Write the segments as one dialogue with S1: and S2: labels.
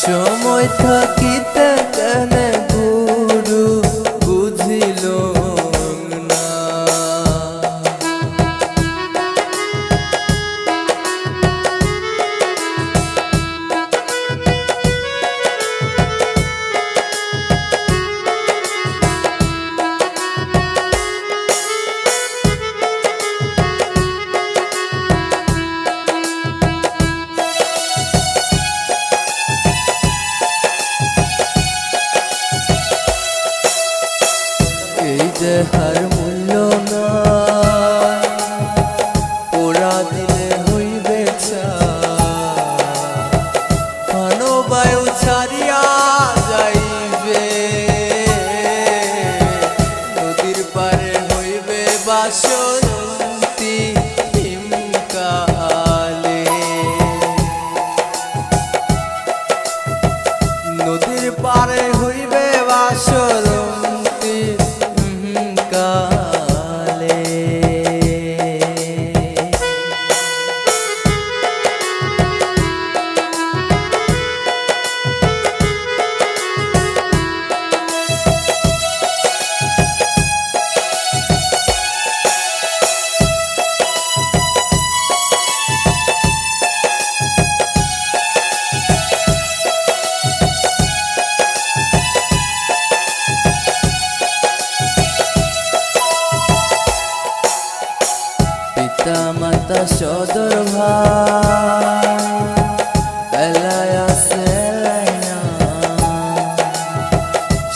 S1: সময় থাকিতে এই হার মূল্য না। ওরা দিলে হইবে পানো বায়ু ছাড়িয়া যাইবে। নদীর পারে হইবে বাসন্তী হিমকালে নদীর পারে মাতা সদর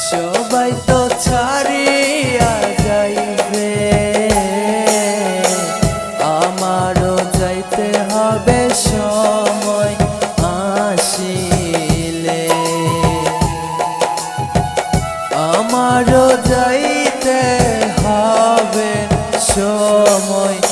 S1: সবাই তো ছাড়িয়া যাইতে হবে সময় আসিলে। আমারও যাইতে হবে সময়